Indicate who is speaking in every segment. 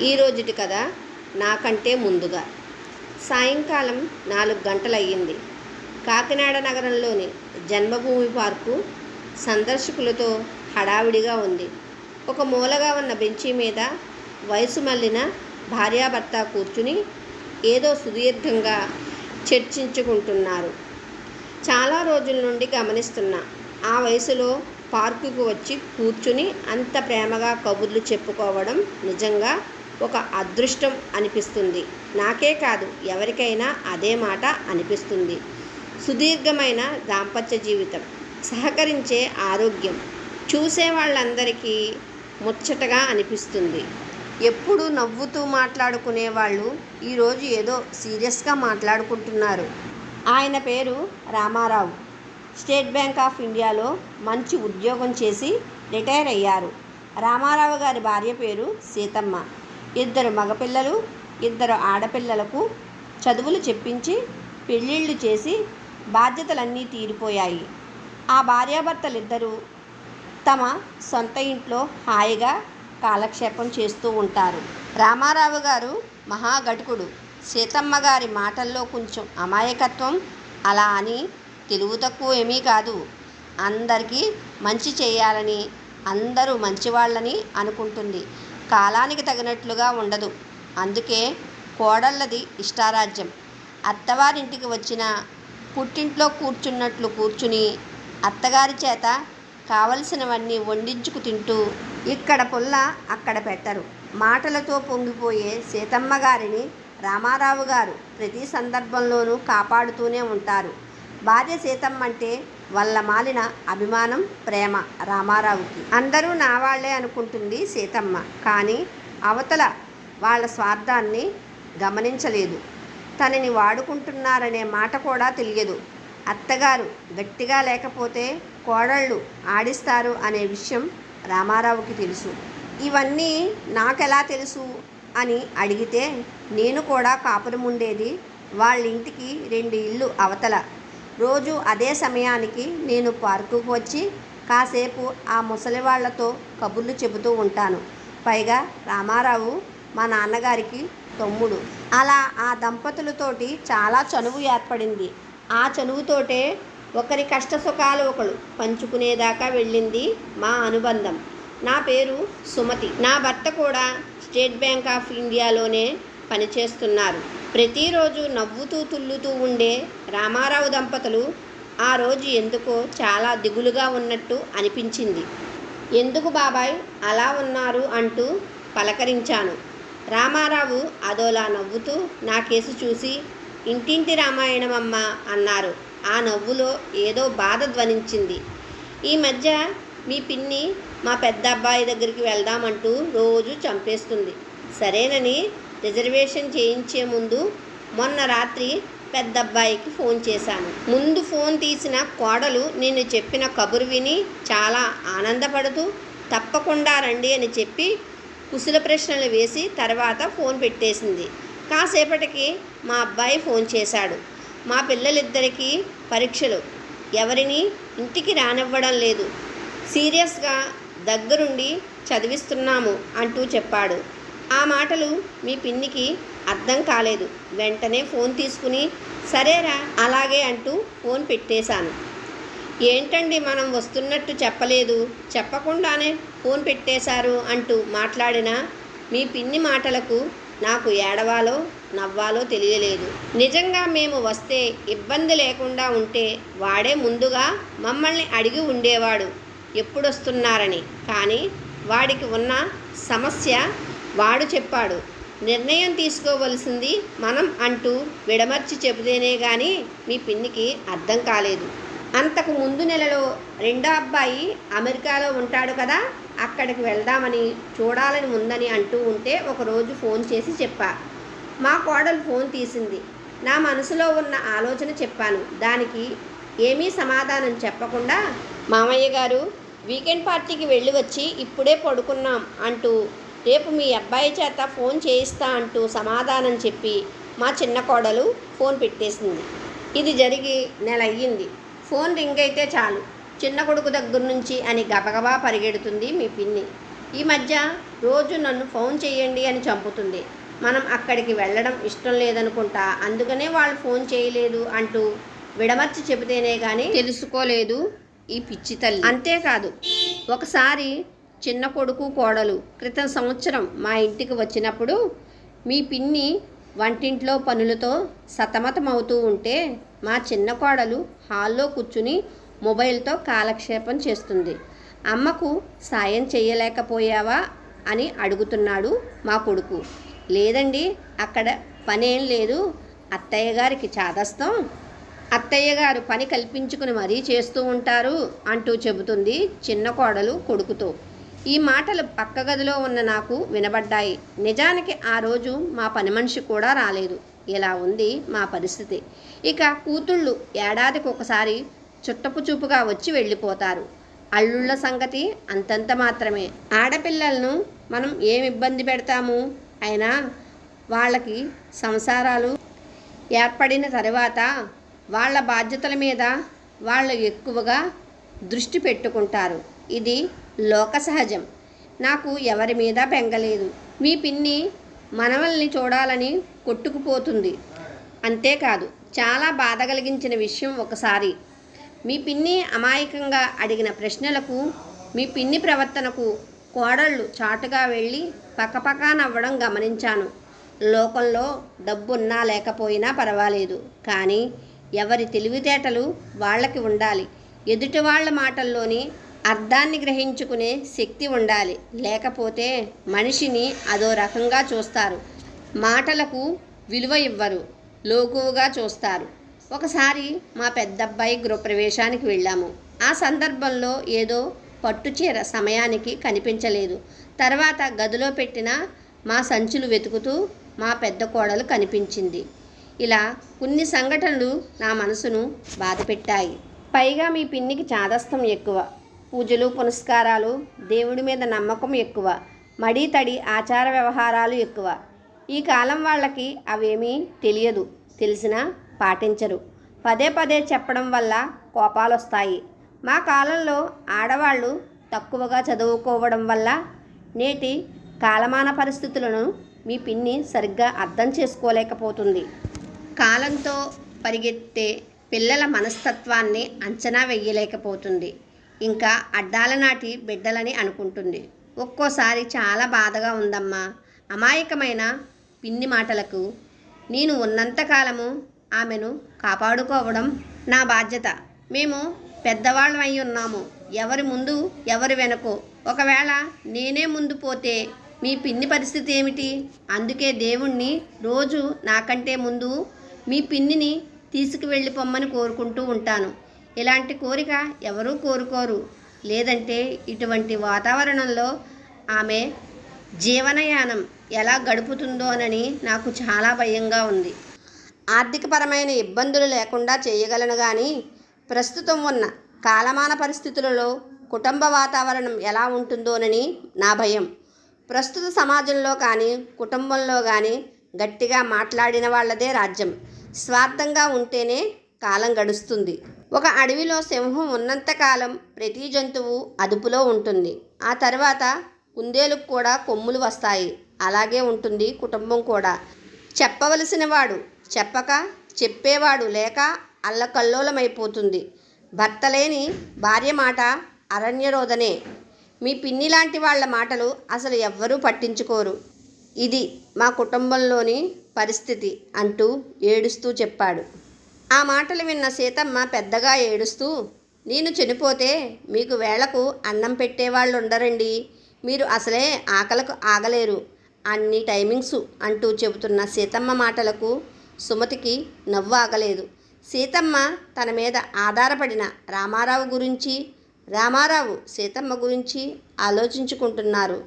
Speaker 1: ఈ రోజుటి కథ నాకంటే ముందుగా. సాయంకాలం నాలుగు గంటలయ్యింది. కాకినాడ నగరంలోని జన్మభూమి పార్కు సందర్శకులతో హడావిడిగా ఉంది. ఒక మూలగా ఉన్న బెంచి మీద వయసు మళ్ళిన భార్యాభర్త కూర్చుని ఏదో సుదీర్ఘంగా చర్చించుకుంటున్నారు. చాలా రోజుల నుండి గమనిస్తున్నా ఆ వయసులో పార్కుకు వచ్చి కూర్చుని అంత ప్రేమగా కబుర్లు చెప్పుకోవడం నిజంగా ఒక అదృష్టం అనిపిస్తుంది. నాకే కాదు ఎవరికైనా అదే మాట అనిపిస్తుంది. సుదీర్ఘమైన దాంపత్య జీవితం సహకరించే ఆరోగ్యం చూసే వాళ్ళందరికీ ముచ్చటగా అనిపిస్తుంది. ఎప్పుడు నవ్వుతూ మాట్లాడుకునే వాళ్ళు ఈరోజు ఏదో సీరియస్గా మాట్లాడుకుంటున్నారు. ఆయన పేరు రామారావు. స్టేట్ బ్యాంక్ ఆఫ్ ఇండియాలో మంచి ఉద్యోగం చేసి రిటైర్ అయ్యారు. రామారావు గారి భార్య పేరు సీతమ్మ. ఇద్దరు మగపిల్లలు ఇద్దరు ఆడపిల్లలకు చదువులు చెప్పించి పెళ్ళిళ్ళు చేసి బాధ్యతలన్నీ తీరిపోయాయి. ఆ భార్యాభర్తలిద్దరూ తమ సొంత ఇంట్లో హాయిగా కాలక్షేపం చేస్తూ ఉంటారు. రామారావు గారు మహాఘటుకుడు సీతమ్మ గారి మాటల్లో కొంచెం అమాయకత్వం అలా అని తెలివి తక్కువ ఏమీ కాదు. అందరికీ మంచి చేయాలని అందరూ మంచివాళ్ళని అనుకుంటుంది. కాలానికి తగినట్లుగా ఉండదు. అందుకే కోడళ్ళది ఇష్టారాజ్యం. అత్తవారింటికి వచ్చిన పుట్టింట్లో కూర్చున్నట్లు కూర్చుని అత్తగారి చేత కావలసినవన్నీ వండించుకు తింటూ ఇక్కడ పుల్ల అక్కడ పెట్టరు. మాటలతో పొంగిపోయే సీతమ్మ గారిని రామారావు గారు ప్రతి సందర్భంలోనూ కాపాడుతూనే ఉంటారు. భార్య సీతమ్మ అంటే వల్ల మాలిన అభిమానం ప్రేమ రామారావుకి. అందరూ నా వాళ్ళే అనుకుంటుంది సీతమ్మ. కానీ అవతల వాళ్ళ స్వార్థాన్ని గమనించలేదు. తనని వాడుకుంటున్నారనే మాట కూడా తెలియదు. అత్తగారు గట్టిగా లేకపోతే కోడళ్ళు ఆడిస్తారు అనే విషయం రామారావుకి తెలుసు. ఇవన్నీ నాకెలా తెలుసు? అని అడిగితే నేను కూడా కాపురం ఉండేది వాళ్ళ ఇంటికి రెండు ఇల్లు అవతల రోజు అదే సమయానికి నేను పార్కుకు వచ్చి కాసేపు ఆ ముసలి వాళ్ళతో కబుర్లు చెబుతూ ఉంటాను. పైగా రామారావు మా నాన్నగారికి తమ్ముడు. అలా ఆ దంపతులతోటి చాలా చనువు ఏర్పడింది. ఆ చనువుతోటే ఒకరి కష్ట సుఖాలు ఒకరు పంచుకునేదాకా వెళ్ళింది మా అనుబంధం. నా పేరు సుమతి. నా భర్త కూడా స్టేట్ బ్యాంక్ ఆఫ్ ఇండియాలోనే పనిచేస్తున్నారు. ప్రతిరోజు నవ్వుతూ తుల్లుతూ ఉండే రామారావు దంపతులు ఆ రోజు ఎందుకో చాలా దిగులుగా ఉన్నట్టు అనిపించింది. ఎందుకు బాబాయ్ అలా ఉన్నారు అంటూ పలకరించాను. రామారావు అదోలా నవ్వుతూ నా కేసు చూసి ఇంటింటి రామాయణం అమ్మ అన్నారు. ఆ నవ్వులో ఏదో బాధ ధ్వనించింది. ఈ మధ్య మీ పిన్ని మా పెద్ద అబ్బాయి దగ్గరికి వెళ్దామంటూ రోజు చంపేస్తుంది. సరేనని రిజర్వేషన్ చేయించే ముందు మొన్న రాత్రి పెద్ద అబ్బాయికి ఫోన్ చేశాను. ముందు ఫోన్ తీసిన కోడలు నేను చెప్పిన కబురు విని చాలా ఆనందపడుతూ తప్పకుండా రండి అని చెప్పి కుశల ప్రశ్నలు వేసి తర్వాత ఫోన్ పెట్టేసింది. కాసేపటికి మా అబ్బాయి ఫోన్ చేశాడు. మా పిల్లలిద్దరికీ పరీక్షలు. ఎవరిని? ఇంటికి రానివ్వడం లేదు. సీరియస్గా దగ్గరుండి చదివిస్తున్నాము అంటూ చెప్పాడు. ఆ మాటలు మీ పిన్నికి అర్థం కాలేదు. వెంటనే ఫోన్ తీసుకుని సరేరా అలాగే అంటూ ఫోన్ పెట్టేశాను. ఏంటండి మనం వస్తున్నట్టు చెప్పలేదు? చెప్పకుండానే ఫోన్ పెట్టేశారు అంటూ మాట్లాడిన మీ పిన్ని మాటలకు నాకు ఏడవాలో నవ్వాలో తెలియలేదు. నిజంగా మేము వస్తే ఇబ్బంది లేకుండా ఉంటే వాడే ముందుగా మమ్మల్ని అడిగి ఉండేవాడు. ఎప్పుడొస్తున్నారని. కానీ వాడికి ఉన్న సమస్య వాడు చెప్పాడు నిర్ణయం తీసుకోవలసింది మనం అంటూ విడమర్చి చెబితేనే కానీ మీ పిన్నికి అర్థం కాలేదు. అంతకు ముందు నెలలో రెండో అబ్బాయి అమెరికాలో ఉంటాడు కదా అక్కడికి వెళ్దామని చూడాలని ఉందని అంటూ ఉంటే ఒకరోజు ఫోన్ చేసి చెప్పా. మా కోడలు ఫోన్ తీసింది. నా మనసులో ఉన్న ఆలోచన చెప్పాను. దానికి ఏమీ సమాధానం చెప్పకుండా మామయ్య గారు వీకెండ్ పార్టీకి వెళ్ళి వచ్చి ఇప్పుడే పడుకున్నాం అంటూ రేపు మీ అబ్బాయి చేత ఫోన్ చేయిస్తా అంటూ సమాధానం చెప్పి మా చిన్న కోడలు ఫోన్ పెట్టేసింది. ఇది జరిగి నెల అయ్యింది. ఫోన్ రింగ్ అయితే చాలు. చిన్న కొడుకు దగ్గర నుంచి అని గబగబా పరిగెడుతుంది మీ పిన్ని. ఈ మధ్య రోజు నన్ను ఫోన్ చేయండి అని చంపుతుంది. మనం అక్కడికి వెళ్ళడం ఇష్టం లేదనుకుంటా అందుకనే వాళ్ళు ఫోన్ చేయలేదు అంటూ విడమర్చి చెబితేనే కానీ తెలుసుకోలేదు ఈ పిచ్చి తల్లి. అంతేకాదు ఒకసారి చిన్న కొడుకు కోడలు క్రితం సంవత్సరం మా ఇంటికి వచ్చినప్పుడు మీ పిన్ని వంటింట్లో పనులతో సతమతమవుతూ ఉంటే మా చిన్న కోడలు హాల్లో కూర్చుని మొబైల్తో కాలక్షేపం చేస్తుంది. అమ్మకు సాయం చేయలేకపోయావా అని అడుగుతున్నాడు మా కొడుకు. లేదండి అక్కడ పనేం లేదు. అత్తయ్య గారికి చాదస్తం. అత్తయ్య గారు పని కల్పించుకుని మరీ చేస్తూ ఉంటారు అంటూ చెబుతుంది చిన్న కోడలు కొడుకుతో. ఈ మాటలు పక్క గదిలో ఉన్న నాకు వినబడ్డాయి. నిజానికి ఆ రోజు మా పని మనిషి కూడా రాలేదు. ఇలా ఉంది మా పరిస్థితి. ఇక కూతుళ్ళు ఏడాదికి ఒకసారి చుట్టపు చూపుగా వచ్చి వెళ్ళిపోతారు. అల్లుళ్ళ సంగతి అంతంత మాత్రమే. ఆడపిల్లలను మనం ఏం ఇబ్బంది పెడతాము? అయినా వాళ్ళకి సంసారాలు ఏర్పడిన తర్వాత వాళ్ళ బాధ్యతల మీద వాళ్ళు ఎక్కువగా దృష్టి పెట్టుకుంటారు. ఇది లోక సహజం. నాకు ఎవరి మీద బెంగలేదు మీ పిన్ని మనవల్ని చూడాలని కొట్టుకుపోతుంది. అంతేకాదు చాలా బాధ కలిగించిన విషయం ఒకసారి. మీ పిన్ని అమాయకంగా అడిగిన ప్రశ్నలకు మీ పిన్ని ప్రవర్తనకు కోడళ్ళు చాటుగా వెళ్ళి పక్కపక్క నవ్వడం గమనించాను. లోకంలో డబ్బున్నా లేకపోయినా పర్వాలేదు. కానీ ఎవరి తెలివితేటలు వాళ్ళకి ఉండాలి. ఎదుటి వాళ్ళ మాటల్లోని అర్థాన్ని గ్రహించుకునే శక్తి ఉండాలి. లేకపోతే మనిషిని అదో రకంగా చూస్తారు. మాటలకు విలువ ఇవ్వరు. లోకువుగా చూస్తారు. ఒకసారి మా పెద్దబ్బాయి గృహప్రవేశానికి వెళ్ళాము. ఆ సందర్భంలో ఏదో పట్టుచీర సమయానికి కనిపించలేదు. తర్వాత గదిలో పెట్టిన మా సంచులు వెతుకుతూ మా పెద్ద కోడలు కనిపించింది. ఇలా కొన్ని సంఘటనలు నా మనసును బాధపెట్టాయి. పైగా మీ పిన్నికి చాదస్తం ఎక్కువ. పూజలు పునస్కారాలు దేవుడి మీద నమ్మకం ఎక్కువ. మడి తడి ఆచార వ్యవహారాలు ఎక్కువ. ఈ కాలం వాళ్ళకి అవేమీ తెలియదు తెలిసినా పాటించరు. పదే పదే చెప్పడం వల్ల కోపాలు వస్తాయి మా కాలంలో ఆడవాళ్ళు తక్కువగా చదువుకోవడం వల్ల నేటి కాలమాన పరిస్థితులను మీ పిన్ని సరిగ్గా అర్థం చేసుకోలేకపోతుంది. కాలంతో పరిగెత్తే పిల్లల మనస్తత్వాన్ని అంచనా వేయలేకపోతుంది. ఇంకా అడ్డాల నాటి బిడ్డలని అనుకుంటుంది. ఒక్కోసారి చాలా బాధగా ఉందమ్మా. అమాయకమైన పిన్ని మాటలకు నేను ఉన్నంతకాలము ఆమెను కాపాడుకోవడం నా బాధ్యత. మేము పెద్దవాళ్ళం అయి ఉన్నాము. ఎవరి ముందు ఎవరి వెనకో? ఒకవేళ నేనే ముందు పోతే మీ పిన్ని పరిస్థితి ఏమిటి? అందుకే దేవుణ్ణి రోజు నాకంటే ముందు మీ పిన్నిని తీసుకువెళ్ళిపోమ్మని కోరుకుంటూ ఉంటాను. ఇలాంటి కోరిక ఎవరూ కోరుకోరు. లేదంటే ఇటువంటి వాతావరణంలో ఆమె జీవనయానం ఎలా గడుపుతుందోనని నాకు చాలా భయంగా ఉంది. ఆర్థికపరమైన ఇబ్బందులు లేకుండా చేయగలను కానీ ప్రస్తుతం ఉన్న కాలమాన పరిస్థితులలో కుటుంబ వాతావరణం ఎలా ఉంటుందోనని నా భయం. ప్రస్తుత సమాజంలో కానీ కుటుంబంలో కానీ గట్టిగా మాట్లాడిన వాళ్ళదే రాజ్యం. స్వార్థంగా ఉంటేనే కాలం గడుస్తుంది. ఒక అడవిలో సింహం ఉన్నంతకాలం ప్రతి జంతువు అదుపులో ఉంటుంది. ఆ తర్వాత కుందేలుకు కూడా కొమ్ములు వస్తాయి. అలాగే ఉంటుంది కుటుంబం కూడా. చెప్పవలసిన వాడు చెప్పక చెప్పేవాడు లేక అల్లకల్లోలమైపోతుంది. భర్త లేని భార్య మాట అరణ్యరోధనే. మీ పిన్ని లాంటి వాళ్ళ మాటలు అసలు ఎవ్వరూ పట్టించుకోరు. ఇది మా కుటుంబంలోని పరిస్థితి అంటూ ఏడుస్తూ చెప్పాడు. ఆ మాటలు విన్న సీతమ్మ పెద్దగా ఏడుస్తూ నేను చనిపోతే మీకు వేళకు అన్నం పెట్టేవాళ్ళు ఉండరండి మీరు అసలే ఆకలకు ఆగలేరు. అన్ని టైమింగ్స్ అంటూ చెబుతున్న సీతమ్మ మాటలకు సుమతికి నవ్వు ఆగలేదు. సీతమ్మ తన మీద ఆధారపడిన రామారావు గురించి రామారావు సీతమ్మ గురించి ఆలోచించుకుంటున్నారు.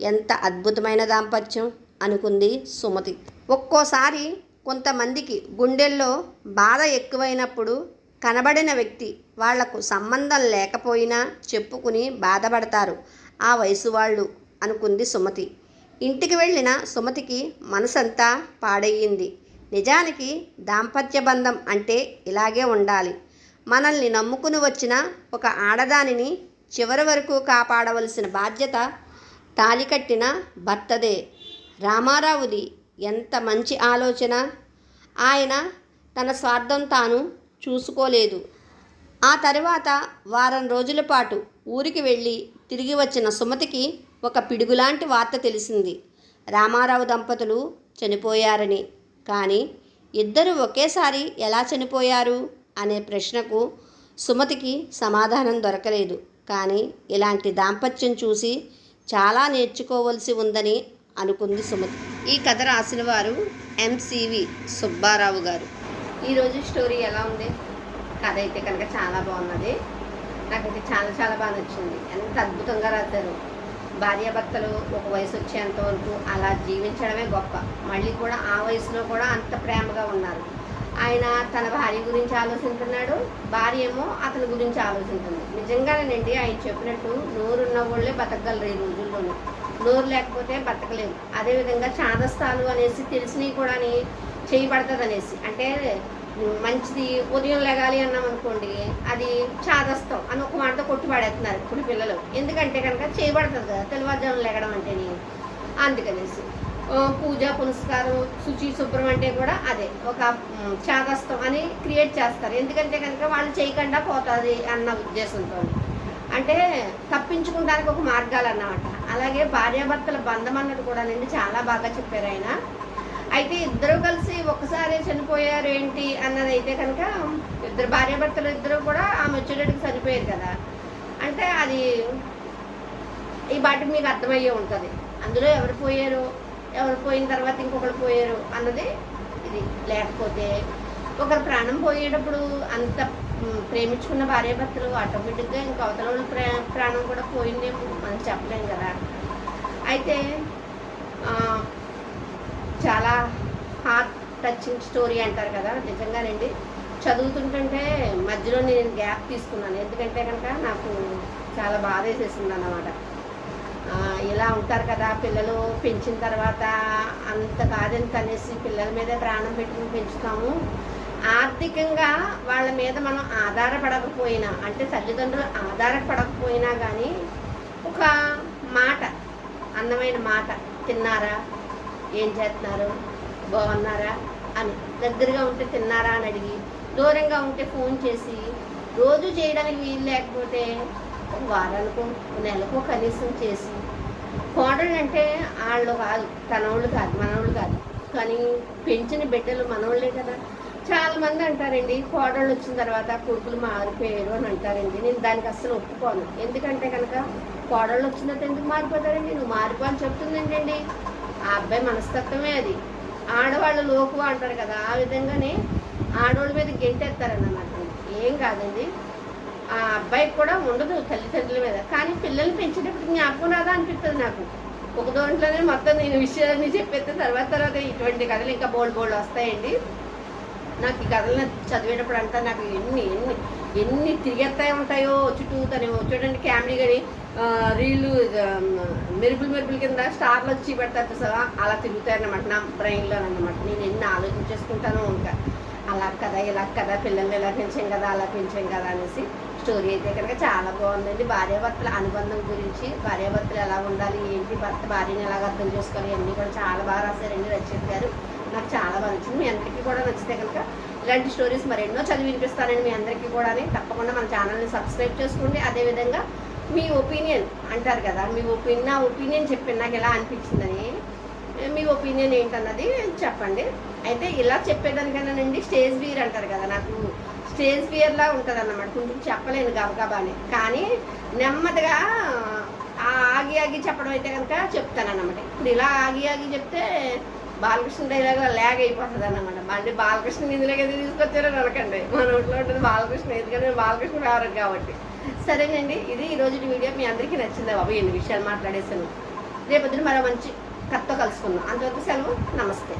Speaker 1: ఎంత అద్భుతమైన దాంపత్యం అనుకుంది సుమతి. ఒక్కోసారి కొంతమందికి గుండెల్లో బాధ ఎక్కువైనప్పుడు కనబడిన వ్యక్తి వాళ్ళకు సంబంధం లేకపోయినా చెప్పుకుని బాధపడతారు. ఆ వయసు వాళ్ళు అనుకుంది సుమతి. ఇంటికి వెళ్ళిన సుమతికి మనసంతా పాడయ్యింది. నిజానికి దాంపత్య బంధం అంటే ఇలాగే ఉండాలి. మనల్ని నమ్ముకుని వచ్చిన ఒక ఆడదానిని చివరి వరకు కాపాడవలసిన బాధ్యత తాళి కట్టిన భర్తదే. రామారావుది ఎంత మంచి ఆలోచన. ఆయన తన స్వార్థం తాను చూసుకోలేదు. ఆ తర్వాత వారం రోజుల పాటు ఊరికి వెళ్ళి తిరిగి వచ్చిన సుమతికి ఒక పిడుగులాంటి వార్త తెలిసింది. రామారావు దంపతులు చనిపోయారని. కానీ ఇద్దరు ఒకేసారి ఎలా చనిపోయారు అనే ప్రశ్నకు సుమతికి సమాధానం దొరకలేదు. కానీ ఇలాంటి దాంపత్యం చూసి చాలా నేర్చుకోవలసి ఉందని అనుకుంది సుమతి. ఈ కథ రాసిన వారు ఎంసివి సుబ్బారావు గారు. ఈరోజు స్టోరీ ఎలా ఉంది? కథ అయితే కనుక చాలా బాగున్నది. నాకైతే చాలా చాలా బాగా నచ్చింది. ఎంత అద్భుతంగా రాశారు. భార్యాభర్తలు ఒక వయసు వచ్చేంత వరకు అలా జీవించడమే గొప్ప. మళ్ళీ కూడా ఆ వయసులో కూడా అంత ప్రేమగా ఉన్నారు. ఆయన తన భార్య గురించి ఆలోచిస్తున్నాడు భార్య ఏమో అతని గురించి ఆలోచిస్తుంది నిజంగానేనండి ఆయన చెప్పినట్టు నోరున్న వాళ్ళే బతకగలరు ఈ రోజుల్లోనూ. నోరు లేకపోతే బతకలేము. అదేవిధంగా చాదస్తాలు అనేసి తెలిసినవి కూడా చేయబడుతుంది అనేసి అంటే మంచిది ఉదయం లెగాలి అన్నాం అనుకోండి అది చాదస్తాం అని ఒక మాటతో కొట్టి పడేస్తున్నారు ఇప్పుడు పిల్లలు. ఎందుకంటే కనుక చేయబడుతుంది కదా తెల్లవారుజామున లెగడం అంటేనే. అందుకనేసి. పూజ పునస్కారం శుచి శుభ్రం అంటే కూడా అదే. ఒక మ్, చాదస్తం అని క్రియేట్ చేస్తారు. ఎందుకంటే కనుక వాళ్ళు చేయకుండా పోతుంది అన్న ఉద్దేశంతో. అంటే తప్పించుకోవడానికి ఒక మార్గాలు అన్నమాట అలాగే భార్యాభర్తల బంధం అన్నది కూడా నేను చాలా బాగా చెప్పారు ఆయన. అయితే ఇద్దరు కలిసి ఒకసారి చనిపోయారు ఏంటి అన్నది అయితే కనుక ఇద్దరు భార్యాభర్తలు ఇద్దరు కూడా ఆమె వచ్చేటట్టుకు చనిపోయారు కదా. అంటే అది ఈ బాటికి మీకు అర్థమయ్యే ఉంటుంది. అందులో ఎవరు పోయారు? ఎవరు పోయిన తర్వాత ఇంకొకరు పోయారు అన్నది ఇది. లేకపోతే ఒకరు ప్రాణం పోయేటప్పుడు అంత ప్రేమించుకున్న భార్యాభర్తలు ఆటోమేటిక్గా ఇంకా అవతల వాళ్ళ ప్రాణం కూడా పోయిందేమో మనం చెప్పలేం కదా. అయితే చాలా హార్ట్ టచింగ్ స్టోరీ అంటారు కదా నిజంగానండి. చదువుతుంటుంటే మధ్యలో నేను గ్యాప్ తీసుకున్నాను. ఎందుకంటే కనుక నాకు చాలా బాధ వేసేసింది అన్నమాట ఇలా ఉంటారు కదా పిల్లలు పెంచిన తర్వాత అంత కాదంత అనేసి పిల్లల మీదే ప్రాణం పెట్టుకుని పెంచుతాము. ఆర్థికంగా వాళ్ళ మీద మనం ఆధారపడకపోయినా అంటే తల్లిదండ్రులు ఆధారపడకపోయినా కానీ ఒక మాట అందమైన మాట తిన్నారా ఏం చేస్తున్నారు బాగున్నారా అని దగ్గరగా ఉంటే తిన్నారా అని అడిగి దూరంగా ఉంటే ఫోన్ చేసి రోజు చేయడానికి వీలు లేకపోతే వారాలకు నెలకు కనీసం చేసి కోడళ్ళు అంటే వాళ్ళు కాదు తనవాళ్ళు కాదు మనవాళ్ళు కాదు. కానీ పెంచిన బిడ్డలు మనవాళ్ళే కదా. చాలా మంది అంటారండి కోడళ్ళు వచ్చిన తర్వాత కొడుకులు మారిపోయారు అని అంటారండి. నేను దానికి అస్సలు ఒప్పుకోను. ఎందుకంటే కనుక కోడళ్ళు వచ్చినట్టు ఎందుకు మారిపోతారండి? నువ్వు మారిపోని చెప్తుందండి ఆ అబ్బాయి మనస్తత్వమే అది. ఆడవాళ్ళు లోకు అంటారు కదా ఆ విధంగానే ఆడవాళ్ళ మీద గెంటేస్తారన్నమాట. ఏం కాదండి. ఆ అబ్బాయికి కూడా ఉండదు తల్లిదండ్రుల మీద. కానీ పిల్లల్ని పెంచేటప్పుడు జ్ఞాపకం రాదా అనిపిస్తుంది నాకు. ఒక దాంట్లోనే మొత్తం నేను విషయాలన్నీ చెప్పేస్తే తర్వాత తర్వాత ఇటువంటి కథలు ఇంకా బోల్డ్ బోల్డ్ వస్తాయండి. నాకు ఈ కథలు చదివేటప్పుడు అంతా నాకు ఎన్ని ఎన్ని ఎన్ని తిరిగేస్తా ఉంటాయో చుట్టూ తను చూడండి క్యామెరీ కానీ రీళ్ళు మెరుపులు మెరుపుల కింద స్టార్లు వచ్చి పెడతారు చూసావా? అలా తిరుగుతాయన్నమాట నా బ్రెయిన్లో అన్నమాట నేను ఎన్ని ఆలోచించేసుకుంటాను ఇంకా. అలా కదా ఇలా కదా పిల్లల్ని ఇలా పెంచాం కదా అలా పెంచాం కదా అనేసి స్టోరీ అయితే కనుక చాలా బాగుందండి. భార్యాభర్తల అనుబంధం గురించి భార్యాభర్తలు ఎలా ఉండాలి ఏంటి భర్త భార్యని ఎలా అర్థం చేసుకోవాలి అన్నీ కూడా చాలా బాగా రాశారండి రచయిత గారు. నాకు చాలా బాగా నచ్చింది. మీ అందరికీ కూడా నచ్చితే కనుక ఇలాంటి స్టోరీస్ మరెన్నో చదివి వినిపిస్తానండి మీ అందరికీ కూడా తప్పకుండా మన ఛానల్ని సబ్స్క్రైబ్ చేసుకోండి. అదేవిధంగా మీ ఒపీనియన్ అంటారు కదా మీ ఒపీనియన్ నా ఒపీనియన్ చెప్పండి. నాకు ఎలా అనిపించిందని మీ ఒపీనియన్ ఏంటన్నది చెప్పండి. అయితే ఇలా చెప్పేదానికన్నానండి స్టేజ్ వీర్ అంటారు కదా నాకు. స్టేజ్ ఫియర్లా ఉంటుంది అన్నమాట కొంచెం చెప్పలేను గబగబాని. కానీ నెమ్మదిగా ఆ ఆగి ఆగి చెప్పడం అయితే కనుక చెప్తాను అన్నమాట ఇప్పుడు ఇలా ఆగి ఆగి చెప్తే బాలకృష్ణ డైలాగ్ ల్యాగ్ అయిపోతుంది అన్నమాట అంటే బాలకృష్ణ ఇందులోకి ఎందుకు తీసుకొచ్చారో అనకండి మన ఊళ్ళో ఉంటుంది బాలకృష్ణ. ఎందుకంటే బాలకృష్ణ ఫేవరెట్ కాబట్టి. సరేనండి. ఇది ఈ రోజు వీడియో. మీ అందరికీ నచ్చిందా బాబు? ఎన్ని విషయాలు మాట్లాడేసాను రేపొద్దున మరో మంచి కథతో కలుసుకుందాం అంతవరకు సెలవు నమస్తే